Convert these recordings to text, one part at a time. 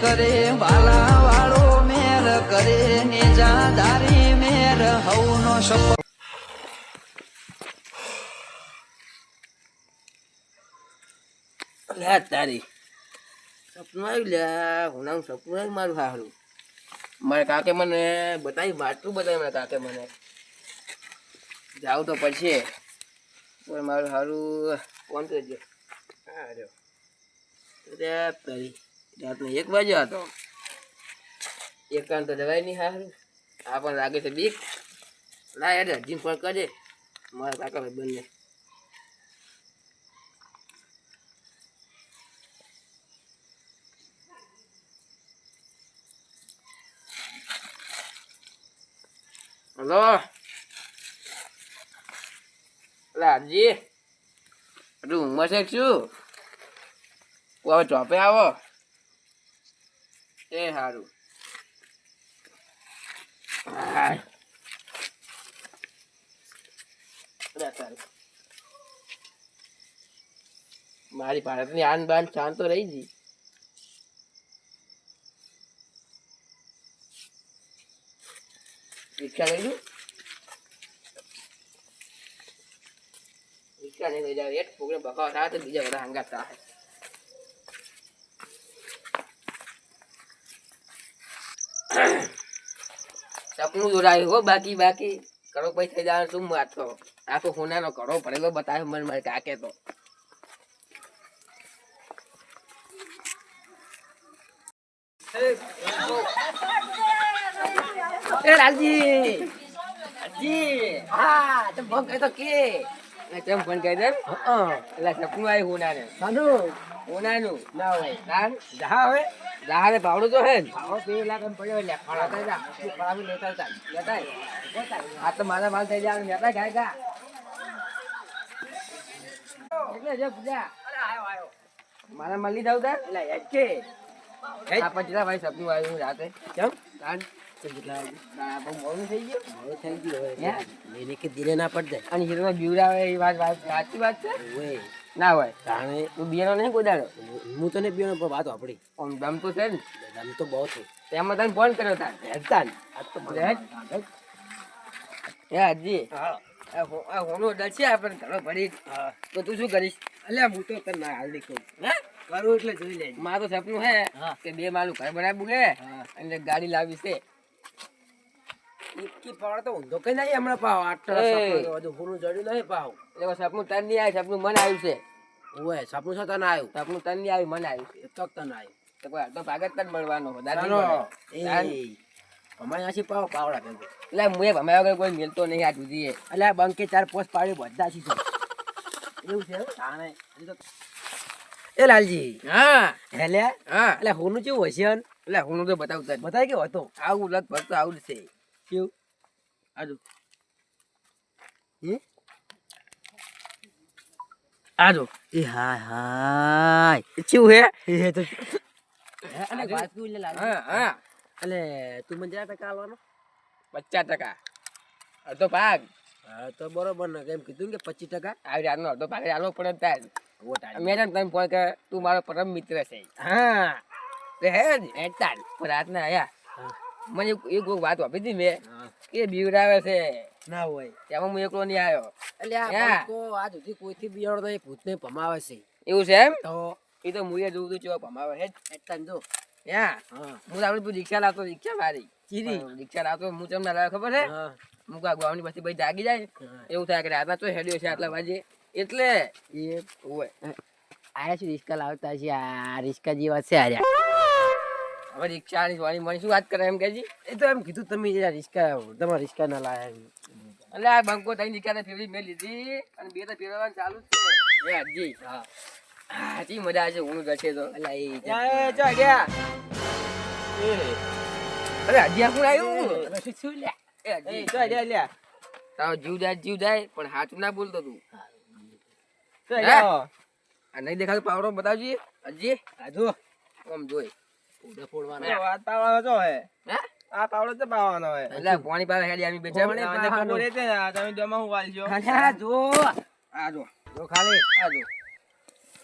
કરે વાલા વાળો મેર કરે, નેજાદારી મેર હવનો સપો સપનું આવ્યું મારું હારું. મારા કાકે મને બતાવી માટલું બતાવી મારા કાકે મને. જાવું તો પછી મારું સારું કોણ તો જો? હા રે તારી રાતનો એક વાગ્યો હતો. કામ તો જવાય નહીં સારું આ પણ લાગે છે બીક. લા એટલે હજી ફોન કરજે. મારા કાકા ભાઈ બંને. હલો. લાલજી રૂમમાં છે કે શું? કોઈ ચોપે આવો. એ સારું. મારી ભારતની આન બાન શાંત તો રહી જી રિક્ષા લઈ લઉં રિક્ષા નહીં લઈ જાવ એક છોકરો બકાવ થાય તો બીજા બધા હંગાતા થાય. સપનું જોડાયું હો બાકી બાકી. કરો પછી થઈ જવાનું શું વાત કરો? આ તો હોનાનો કરો ભરેલો બતાવ્યો મને મારે કાકે તો. એ લાલજી. લાલજી. હા તો ફોન તો કે. ફોન કરી દે એટલે સપનું આવ્યું હોનાને સાનું. હોનાનું ના હોય. તાન જહા હવે જહારે ભાવડું તો હે ને બે લાખ એમ પડ્યો એટલે ખરા જા. તું. લેતા હતા લેતા આ તો મારા માલ થઈ જાય લેતા ગાય ગા એટલે જો પૂજા. મારા માલ લીધા ભાઈ સપનું આવ્યું રાતે. કેમ? કારણ ધીરે ના પડ જાય અને હીરો બીવડાવે એ વાત વાત સાચી વાત છે? ના હોય. તાણે તું બિયાનો નહીં કોઈ હું તને પીવાનો પર વાત આપડી આમ દમ તો છે ને. દમ તો બહુ છે. તેમાં તને ફોન કર્યો તાર હેડતા ને. આ તો. હે. હાજી હા હોનો ડર છે આપણે ઘણો ભરી તો તું શું કરીશ? અલ્યા હું તો તને ના હાલ દેખું. હે? કરું એટલે જોઈ લે મારું તો સપનું હે. કે બે માલું ઘર બનાવ્યું હા. અને ગાડી લાવી છે. ઇક્કી પાવડો તો ઊંધો કઈ નહીં હમણાં પાવ. આટલા. સપનું જડ્યું નહીં પાવ. એટલે સપનું તન નહીં આવ્યું સપનું મન આવ્યું છે. ઓય સપનું છે તને આવ્યું? સપનું તન નહીં આવ્યું મન આવ્યું તક તને આવ્યું. તો કોઈ અડધો ભાગ જ તને મળવાનો દાદી અમારે આછી પાવ પાવડા ભેગો? એટલે મુએ ભમાય વગર કોઈ મેલતો નહીં આ સુધી એટલે આ બંકે ચાર પોસ્ટ પાડી બધા છે? એવું છે? તાણે. એ લાલજી. હા. હેલે હા. એટલે હોનું કેવું હશે? એટલે હું તો બતાવતા બતાય કેવો હતો? આવું લગભગ તો આવું છે. કેવું? આજુ આજો. એ હાય હાય. કેવું હે? એ તો અને. વાત કેવું એટલે હા હા. એટલે તું મને જરા ટકા આલવાનો. પચાસ ટકા. અડધો ભાગ. હા તો બરોબર ને. કેમ કીધું કે પચીસ ટકા? આવી જાતનો અડધો ભાગ આલવો પડે તાર. ઓ તારી. મેં તને ફોન કે તું મારો પરમ મિત્ર છે. હા. તે હે જ. એટલા પણ રાતના આયા. મને એક એક વાત આપી હતી મેં કે બીવડાવે છે. ના હોય. તેમાં હું એકલો નહીં આવ્યો. એટલે આ. બંકો આજ સુધી કોઈથી બિયાણો નહીં ભૂતને ભમાવે છે. એવું છે એમ? તો એ તો મુએ જોઉં તો ચેવા ભમાવે હે જ. જો હા. હું આપણે રિક્ષા લાવતો રિક્ષા મારી. ચીરી. રિક્ષા લાવતો હું તમને લાવે ખબર છે? હા. કા ગોવાની પછી ભાઈ જાગી જાય. એવું થાય કે રાતના તો હેડ્યો છે આટલા વાજે એટલે એ હોય. આયા છે રિસ્કા લાવતા છે. આ રિક્ષા જેવા છે આર્યા હવે રિક્ષા વાળી મળી શું વાત કરે એમ કેજી એ તો એમ કીધું તમે જરા રિસ્કા તમારા રિક્ષા ના લાયા એમ. એટલે આ બંકો તઈ રિક્ષા ફેરવી મેં લીધી અને બે તો ફેરવવાનું ચાલુ જ છે. એ હાજી હા. હાજી મજા આવે છે હું જશે તો. એટલે એ એ ગયા અરે હજી આ આવ્યું? શું લે એ હજી. લ્યા લ્યા. તારો જીવ જાય જીવ જાય પણ હાચું ના બોલતો તું. આ નહીં દેખાતો પાવડો બતાવજી. હજી. આ જો આમ જોઈ. ઉડા ફોડવાના. વાત પાવાનો છો. હે? હે આ પાવડો તો પાવાનો હે એટલે પાણી પાસે હેડી આવી બેઠા મને મને ખબર હતી તમે જમા હું વાલજો અલ્યા જો. આ જો. જો ખાલી. આ જો.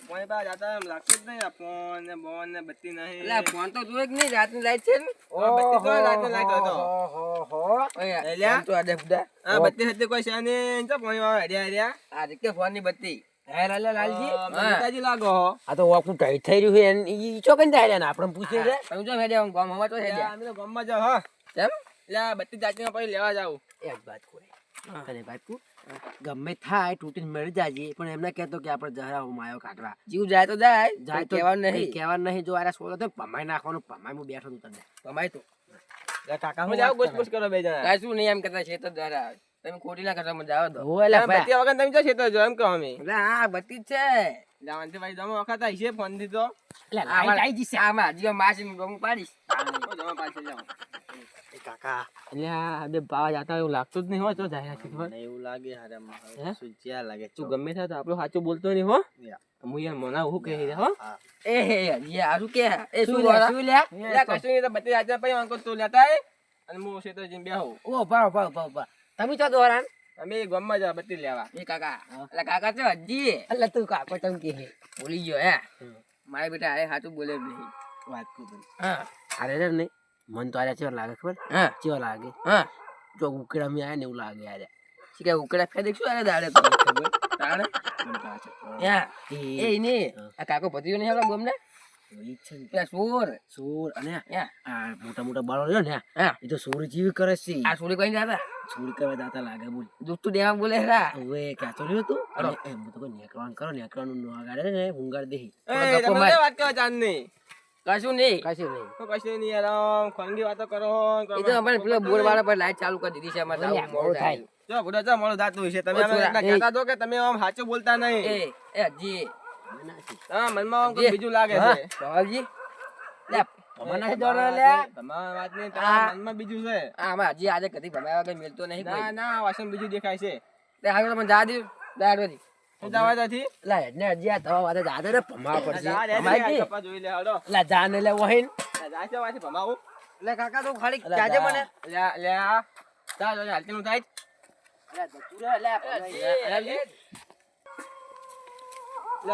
પાણી પાસે જાતા એમ લાગતું જ નહીં આ ફોન ને બોન ને બત્તી નહીં. એટલે ફોન તો કે નહીં રાતની લાઈટ છે ને? બત્તી તો રાતનો લાઈટ હતો? ફોન તો. આ બત્તી હતી કોઈ છે નહીં. ચો પાણી વાળા આ તો ને હેડ્યા? તો તો કેમ એટલે આ બત્તી. ગમે થાય તૂટી મળી જાજે પણ એમને કેતો કે આપડે જરા માયો કાકરા જીવ જાય તો જાય જાય કેવાનું નહીં. કેવાનું નહીં જો આરા સોલો તો પમાઈ નાખવાનું પમાઈ હું બેઠો તું તને. કમાય તો. કાકા હું જાવ ગોસ ગોસ કરો? બે જણા. શું નહીં એમ કરતા છે તો દ્વારા તમે ના કરતા મજા આવે તો. આ બત્તી વગર તમે જો છે જો એમ કહો અમે. એટલે હા બત્તી છે. જાવનથી ભાઈ તમે વખત આવી છે ફોનથી તો એટલે લાઈટ આઈ જશે. આમાં જીવા માસી હું. પાડીશ જમા પાછળ જાવ કાકા. બાવા જાતા એવું લાગતું જ નહીં હો તો જાય એવું લાગે હારે હે? સુજ્યા લાગે તું ગમે થાય તો આપણો સાચું બોલતો નહીં હો. હું યાર મના હું કહી દે હો? એ હે યે આરું કે. એ શું શું લે લે? કશું નહીં તો બત્તી જાતા પછી અંકો તું લેતા અને હું છે તો જઈને બેહું. ઓ ભાવ ભાવ. તમે તો દોરાન? અમે ગામમાં જા બટી લેવા. એ કાકા એટલે કાકા છે હજી? એટલે તું કાકો તમ કે હે. બોલી ગયો હે? મારા બેટા આ સાચું બોલે નહીં. વાત કરું હા. અરે રે નહીં મન તો આરે ચેવા લાગે ખબર? હા. ચેવા લાગે? હા. જો ઉકેડા મે આયા ને એવું લાગે આરે કે ઉકેડા ફેર દેખશું અરે દાડે તો? ખબર તાણે? યા એ ને આ કાકો ભત્રીજો નહીં આપણા ગમને? સોર. સોર અને મોટા મોટા બાળો ને હા. એ તો સોર જેવી કરે છે આ સોરી કોઈ દાદા સોર કરવા દાતા લાગે બોલ દોસ્તું દેવા બોલે હેરા હવે ક્યાં રહ્યો તું અને એમ તો કોઈ નેકળવાનું કરો નેકળવાનું નો આગાડે ને ઊંઘાડ દેહી એ તમે વાત કરો ચાંદની કશું નહીં કશું નહીં તો કશું નહીં યાર ખોનગી વાતો કરો એ તો અમારે પેલા બોર વાળા પર લાઈટ ચાલુ કરી દીધી છે અમારે મોડું થાય જો બુડા ચા મોડું થાતું છે તમે અમે. કહેતા તો કે તમે આમ સાચું બોલતા નહીં એ એ હજી હા મનમાં આમ બીજું લાગે છે ધવલજી લે મને મને દોડો દોડો લે. લે. તમારા વાત નહીં તમારા મનમાં બીજું છે. આમાં હજી આજે કદી ભમાયા વગર મિલતો નહીં ના ના વાસણ બીજું દેખાય છે. તે આગળ મને. જા દઉં દાડ વધી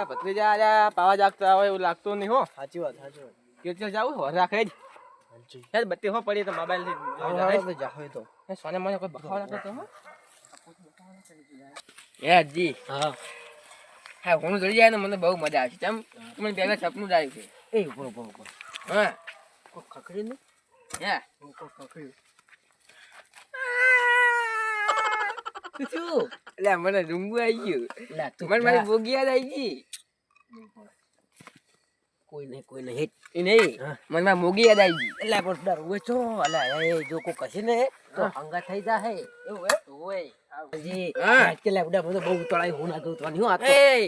ભત્રીજા પાવા જાગતા હોય એવું લાગતું નહીં હો. સાચી વાત સાચી વાત. કિરચર જાવ હો રાખે જ યાર બત્તી હો પડી તો મોબાઈલથી જાહો તો. એ સોને મને કોઈ બખાવ રાખે તો હો? જી હા. હા હું જડી જાય ને મને બહુ મજા આવે છે તેમ મને પહેલા સપનું જ આવ્યું છે. એ ઊભો ઊભો ઊભો. હા. કોઈ ખકડી ને? હે કોઈ ખખડ્યું. શું? એટલે મને રૂંગું આવી ગયું. લે તું મને મારી બોગી યાદ આવી ગઈ. કોઈ નહીં કોઈ નહીં એ નહીં. હા. મને મોગી યાદ આવી ગઈ. એટલે પણ ડર હોય છો. અલે એ જો કોઈ કશે ને તો હંગા થઈ જાહે. એવું હે? હોય. જી હા. કે લે બડા મને બહુ તળાઈ હું ના ગયું તો. નહીં આ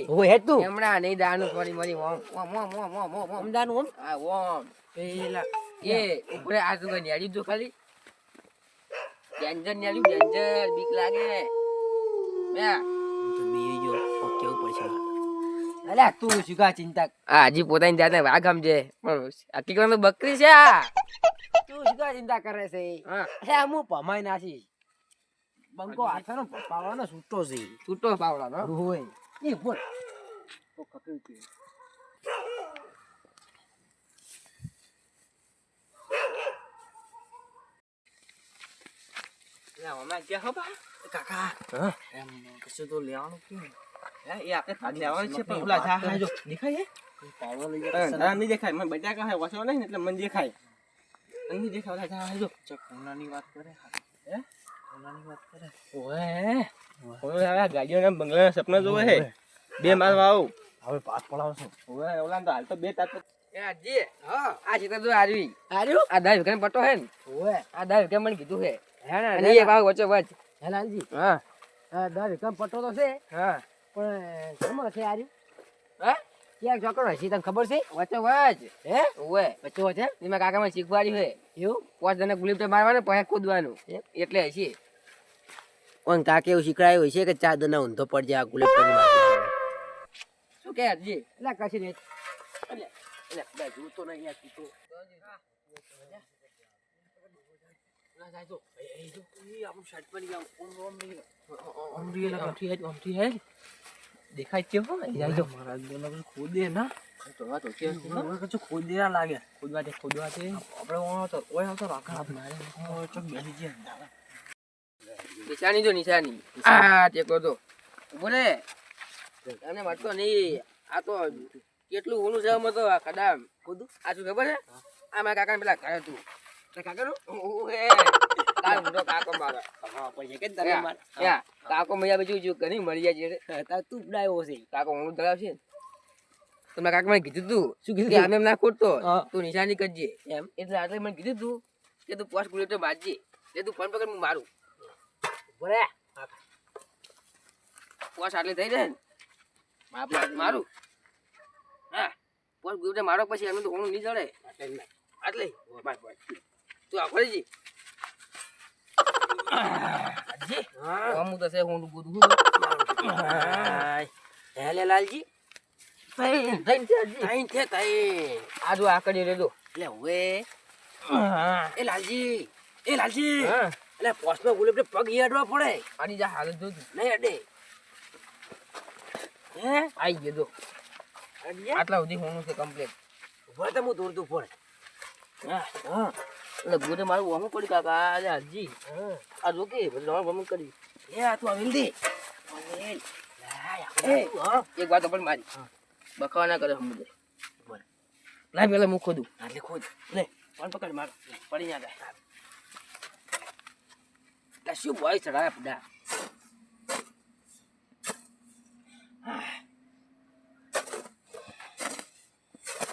હોય હે તું. હમણાં નહીં દાનું ફરી મરી ઓમ ઓમ ઓમ ઓમ ઓમ ઓમ ઓમ અમદાનું ઓમ હા ઓમ પેલા એ ઉપરે આ શું ન્યાડી જો ખાલી. ડેન્જર ન્યાડી ડેન્જર બીક લાગે. બે તો અલ્યા તું શું કા ચિંતા? આ હજી પોતાની જાતે વાઘ સમજે. પણ હકીકત તો બકરી છે આ. તું શું કા ચિંતા કરે છે? હા. હે પમાઈ નાસી બંકો હાથનો પાવાનો છૂટો છે. છૂટો પાવડાનો? હોય. એ બોલ. તો કકડી કે. કાકા એમ કશું તો લેવાનું કે હે એ આપણે ભાગ લેવાનું છે પણ ઓલા જા જો દેખાય હે પાવડો લઈ હા, ના નહીં દેખાય મને બટાકા હે વાસણો નહીં એટલે મને દેખાય નહીં દેખાય ઓલા જા હા જો કોનાની વાત કરે હે કોનાની વાત કરે ઓએ ઓલા આ ગાડીઓના બંગલાના સપના જોવે હે બે મારવા આવું હવે પાસ પડાવશો ઓએ ઓલા તો હાલ તો બે તાત એ હજી હા આ છે તો આવી આર્યું આ દાય વિક્રમ પટ્ટો હે ને ઓએ આ વિક્રમ મને કીધું હે હે ને એ ભાવ વચ્ચે વચ હેલાલજી હા આ એકમ પટ્ટો તો છે હા પણ કેમ છે આર્યું? હા? ક્યાંક ચોકડો હશે તને ખબર છે? વચ્ચે વચ. હે? ઓએ વચ્ચે વચ્ચે એમાં કાકા મને શીખવાડ્યું હોય એવું? પાંચ જણા ગુલીપ મારવાનું પછી કૂદવાનું. એટલે હશે. ઓન કાકે એવું શીખડાયું છે કે ચાર દના ઊંધો પડ જાય કરી શું કે હજી એટલે કશી નહીં. એટલે એટલે જોતો નહીં યાર ના જાય એ જો એ આપણું શર્ટ પર ઓમ ઓમ ઓમ ઓમ દેખાય છે હો એ જાય જો. મારા જોને બધું ખોદે ના. તો તો છે કશું ખોદી ના લાગે. ખોદવા છે ખોદવા છે આપણે ઓનો તો ઓય આવતો રાખા. મારે ચોક બેસી જાય નિશાની જો નિશાની. આ ટેકો તો બોલે તને વાંચતો નહીં. આ તો કેટલું ઓલું છે આમાં તો આ કદામ ખોદું? આ શું ખબર છે? આ મારા કાકા પેલા ઘરે તું કાકો મૈયા બીજું જો ઘણી મળી જાય છે તું ડાયો છે કાકો હું ધરાવ છે તો મારા કાકા મને કીધું તું શું કીધું આમ એમ ના ખોટતો. તું નિશાની કરજે એમ એટલે આટલે મને કીધું તું કે તું પોસ્ટ ગુલેટર બાજજે એટલે તું ફોન પકડ હું મારું બોલે પોસ્ટ આટલે થઈ જાય ને મારું હા પોસ્ટ ગુલેટર મારો પછી એમનું તો હોણું નહીં ચડે આટલે બસ તું આ ખોલી જી. અમુક તો છે હું ગોદું છું. હેલે લાલજી. તૈન તૈન છે હજી. તાઈન છે તાઈન આ જો આ કરી રેડો એટલે હવે. એ લાલજી. એ લાલજી. એટલે પોસ્ટમાં ગુલેબ પગ ઈ અડવા પડે. આની જા હાલત જો નહીં અડે. હે? આઈ ગયો જો. આટલા સુધી હોણું છે કમ્પ્લીટ ઊભા તો હું દોરતું પડે હા. હા. ગોદે મારું વહમું પડી કાકા આજે હાજી. આ રોકે પછી તમારે વહમું કરી. એ આ તું આવી દે. એક વાત પણ મારી. બખાવા ના કરે સમજે લાઈ પેલા હું ખોદું. એટલે ખોદ. લે. પણ પકડ માર? પડી ના જાય શું બોય ચડાયા પડા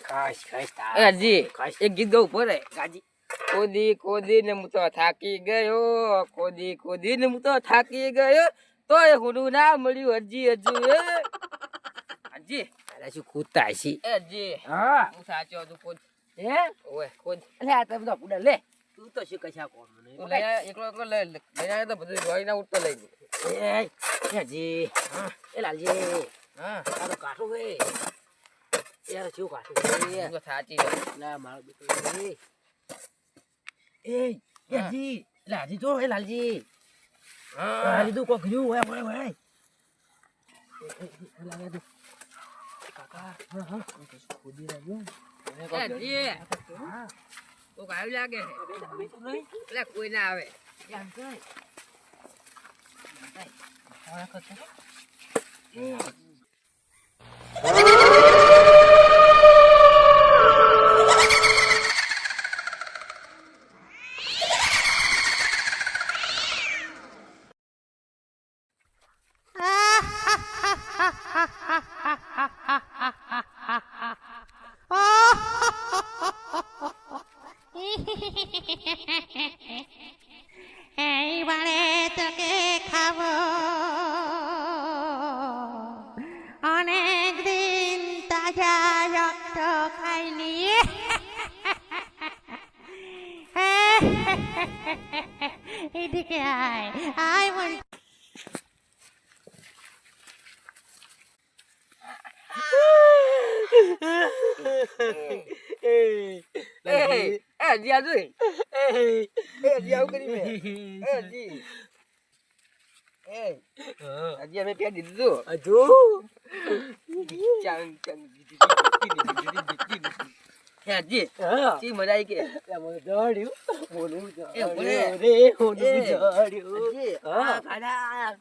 ખાસ કાશ ખાસ. એક ગીત ગાવું પડે ગાજી. ખોદી ખોદી ને હું તો થાકી ગયો ખોદી ખોદી ને હું તો થાકી ગયો તોય હુડું ના મળ્યું હજી હજુ એ હજી. અરે શું ખોદતા હશી? એ હજી. હા. હું સાચો હતું ખોદ હે? ઓય ખોદ એટલે આ તમે તો પુડા લે. તું તો શું કશા કોમ નહીં. તું લઈ એકલો એકલો લે લઈ આવે તો બધું જોઈ ના ઉઠતો લઈ ગયો. એ હજી. એ લાલજી. હા. આ તો કાઠું હે યાર શું કાઠું તો સાચી ના મારો બેટો એ એ એ હા. જી એ લાલજી હા લાલજી તું કોક રહ્યું ઓય ઓય ઓય લાગે તું કાકા હા હા ખોદી રહ્યો હજી કોક આવી લાગે એટલે કોઈ ના આવે એમ એ એ હજી આજુ એ હજી આવું કરી મેં એ હજી એ હજી અમે પેટ દીધું હજુ ચાંગ ચાંગ હજી શી મજા આવી કે મને દોડ્યું મોનું એ બોલે. રે. દોડ્યું હજી હા. લે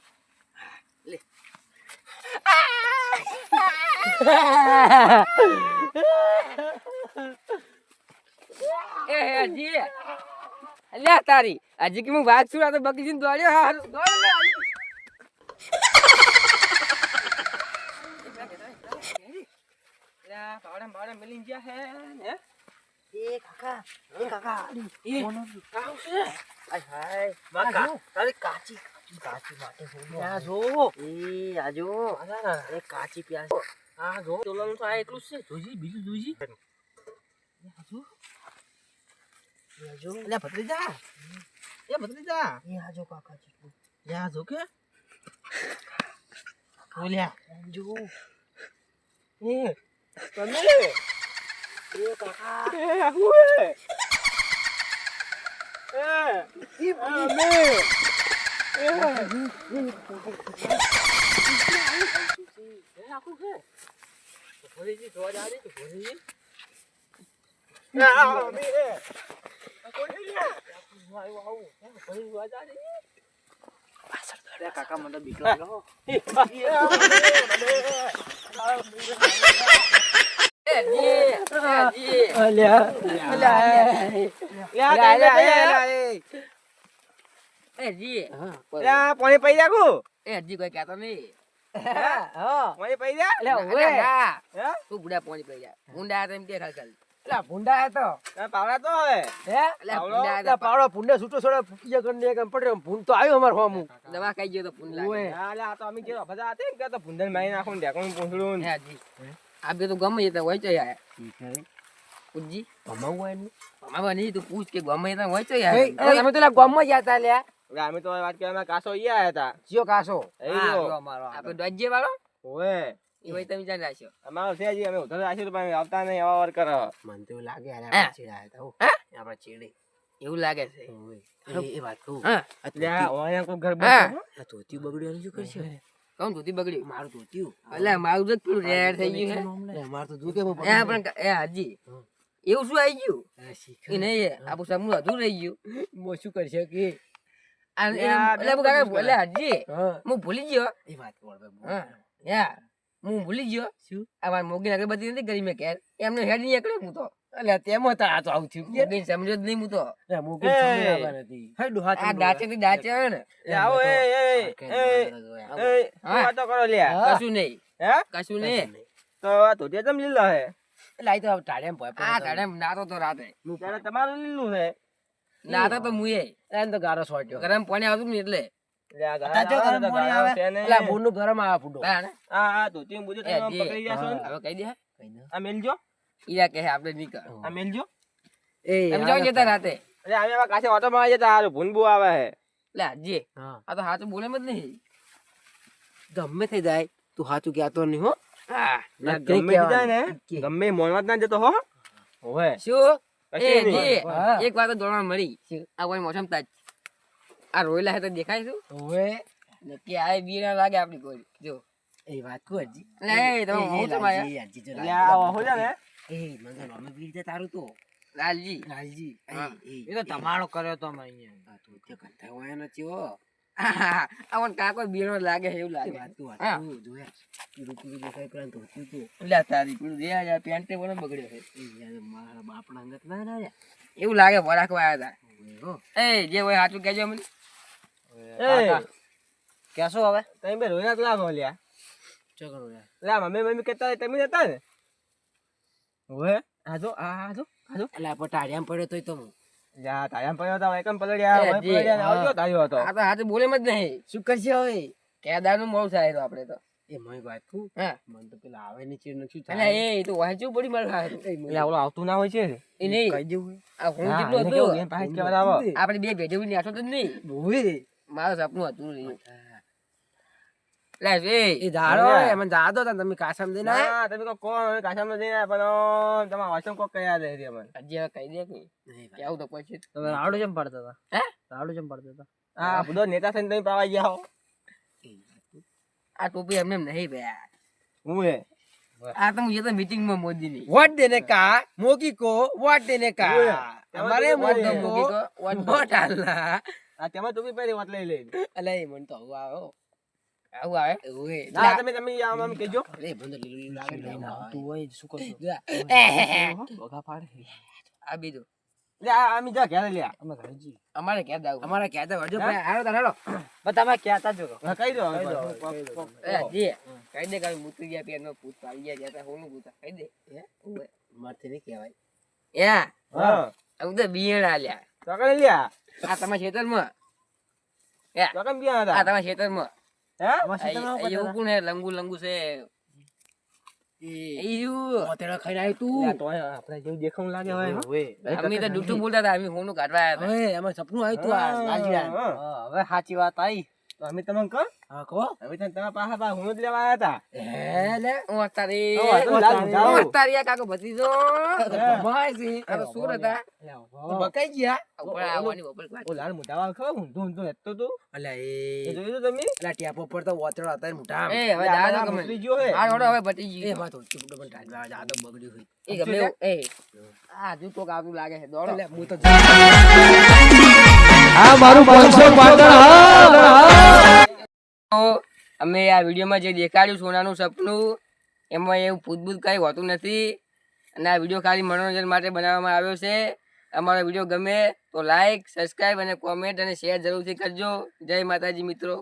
એ હજી. લે તારી. હજી કે હું વાત છું તો બગીચી દોડ્યો. હા. દોડ લે હજી. લે, પાવડા ને બાવડા હે એ કાકા એ કાકા. છે? હાય. માં કાચી. કાચી માટે આ જો એ આજો એ કાચી પ્યાસ આ જો તોલાનું તો આ એટલું છે. જોજી બીજું જોજી. આજો એ આજો એટલે ભત્રીજા. એ ભત્રીજા. એ આજો કાકાજી લે આ જો કે. બોલ્યા. જો એ તમે? એ કાકા. એ હું એ એ અમે. એ કાકા મને બીક લાગે. એ જી, જી. જી. પાણી પી રાખું એ હજી કોઈ કહેતો નહીં. હા પાણી પી જા? ઓવે ના. હે? તું બુડા પહોંચી પડી જા. ઊંડા હતા એમ કે ખાલી. ખાલી અલ્યા ભૂંડા હે તો? તમે પાવડા તો હવે. હે? અલ્યા પાવડો? ભૂંડા હતા. ભૂંડે છૂટો છોડે ફૂટિયા કરીને એક પડ્યો ભૂંડ તો આવ્યો અમાર હોમું. દવા ખાઈ ગયો તો પૂન લાગે. હા, આ તો અમે જે બધા હતા કે તો ભૂંડન મારી નાખું ઢેકણું પૂંછડું હે હજી. આ બે તો ગમે તે હોય છે યાર. પૂછજી ભમાવું એનું અમારે નહીં? તું પૂછ કે ગમે તે હોય છે યાર. તમે તો લા ગામમાં લ્યા. એટલે અમે તો વાત કરવા કાસો ઈ હતા. જીઓ કાસો? એ અમારો આપણે દોજ્જે વાળો? ઓએ એ ભાઈ તમે જાણ રાખ્યો. અમારો છે જી અમે ઉધર રાખ્યો તો પણ આવતા નહીં આવા વર કરો. મને તો લાગે આ હા. ચીડા હતા હો. આપણે ચીડી. એવું લાગે છે. એ- વાત કહું. એટલે ધોતી- ઓયા કોઈ ઘર બસ આ ધોતિયું બગડ્યું શું કરશે? કોણ ધોતી બગડ્યું? મારું ધોતિયું. એટલે મારું તો પેલું રેડ થઈ ગયું છે મારું તો ધોતે પણ એ હાજી. એવું શું આવી ગયું? એ નહીં આપણું સમૂહ અધૂર રહી ગયું. શું કરશે કે હાજી હા હું ભૂલી ગયો એ વાત ભાઈ હા હું ભૂલી ગયો શું આ મારી મોગી અગરબત્તી નથી કરી મેં ઘેર એમને હેડ નહીં એકલો હું તો અલ્યા તેમ હતા આ તો આવું થયું કે મોગી સમજ્યો જ નહીં હું તો મોગું નથી હે ડોહા આ દાચે થી દાચે આવે ને આવો એ એ એ હા. વાતો કરો લ્યા હા. કશું નહીં હે કશું નહીં તો આ ધોતિયા ચમ લીલો હે એટલે આ તો ટાળિયામાં ભોય આ પડે નાતો તો રાતે તમારું લીલું છે નાતો તો મુએ એને તો ગારો સોટ્યો. ગરમ પાણી આવતું ને એટલે તો તો ગમે થઈ જાય તું સાચું કહેતો નહીં હો. ગમે તે જાય ને જતો હો. શું. એક વાર તો મળી. આ કોઈ મોસમ તાજ આ રોયલા હે તો દેખાય શું? ને કે આ બી ના લાગે આપડી કોઈ. જો. એ વાત કહું હજી. લે એ તમે હું તો માયા આ છે ને? એ મને તો બી વીર તારું તો. લાલજી. લાલજી. એ તો તમારો કર્યો તો અમે અહીંયા. તો તે કરતા હોય નથી હો આ મને કાકો બીનો લાગે એવું લાગે. વાત વાત હા. જોયા પીળું દેખાય પેલા ધોતિયું તું. લે તારી પેલું દે આ પેન્ટે બોલો બગડ્યો છે. યાર મારા બાપના અંગત ના રહ્યા. એવું લાગે વરાખવા આવ્યા હો. હતા એ જે હોય સાચું કહેજો મને. એ કેસો હવે? તમે બે રોયા લાગો લ્યા ચગડો યાર લે મમ્મી મમ્મી કહેતા તમે હતા ને? હવે આ જો આ આ જો. એટલે પડ્યો તોય તો હું. યા તાયા પડ્યો હતા એકમ પલડ્યા હોય પલડ્યા આવજો તાયો હતો. આ તો હાથે બોલે જ નહીં. શું કરશે હવે? કેદારનું મોં થાય આપણે તો. એ મય વાત તું હા. મન તો પેલા આવે ને ચીર નથી થાય? એ તો વાંચ્યું પડી મારે ખાય એટલે ઓલો આવતું ના હોય છે? એ નહીં. કહી દેવું આ હું હા, હતો. આપણે બે ભેટે ને આઠો તો નહીં. મારું સપનું હતું નહીં. નેતા આ ટોપી એમને નહીં બે હું આ તો મીટિંગમાં મોદી ની વોટ દેને કા? મોકી કો? વોટ દેને કા અમારે આ તમે ટોપી પહેરી વાત લઈ લઈ મન તો આવે હો. આવું આવે ના તમે તમે આમ આમ કહેજો અરે મને લીલું લીલું લાગે લઈને હોય શું કરશો ભોગા પાડે આ બીજું લે આમ જા ઘરે લ્યા અમે ઘરજી અમારે ક્યાં દાવ અમારા? ભાઈ તાર હાલો બસ તમે કહેતા જો કહી દો એ જી કહી દે કે મૂકી ગયા પેર નો ભૂત આવી ગયા ત્યાં હોનું ભૂત કહી દે હે. મારથી નહીં કહેવાય એ હા તો બિયણ આલ્યા ચોકડી લ્યા આ તમારા ખેતરમાં ચોકમ બિયા આ હતા તમારા ખેતરમાં એવું કોણ હે લંગુ લંગુ છે સપનું આવ્યું તું હવે સાચી વાત આવી તો અમે તમને કહો. હા કહો. અમે તને તમારા પાસે હું જ લેવા આવ્યા હતા હે લે ઓ તારી ઓ, તો લાલ જાઓ. ઓ તારી આ કાકો ભતીજો છે. આ સુર હતા તો બકાઈ ગયા. ઉપર આવવાની બપોર ઓ લાલ મોટા વાળ ખબર ઊંધું ધૂન હેઠતો તું. અલ્યા એ જોયું તમે? અલ્યા ટેપો ઉપર તો વોતરો હતા મોટા એ હવે જા દો તમે. ગયો હે આ રોડો હવે ભટી એ વાત તો ચૂપડો પણ ટાઈમ જા તો બગડ્યું હોય. એ ગમે એ. આ હજુ કોક આવતું લાગે છે. દોડો. અલ્યા હું તો તો અમે આ વિડીયોમાં જે દેખાડ્યું સોનાનું સપનું એમાં એવું ભૂતભૂત કઈ હોતું નથી. અને આ વીડિયો ખાલી મનોરંજન માટે બનાવવામાં આવ્યો છે. અમારો વીડિયો ગમે તો લાઈક સબસ્ક્રાઈબ અને કોમેન્ટ અને શેર જરૂરથી કરજો. જય માતાજી મિત્રો.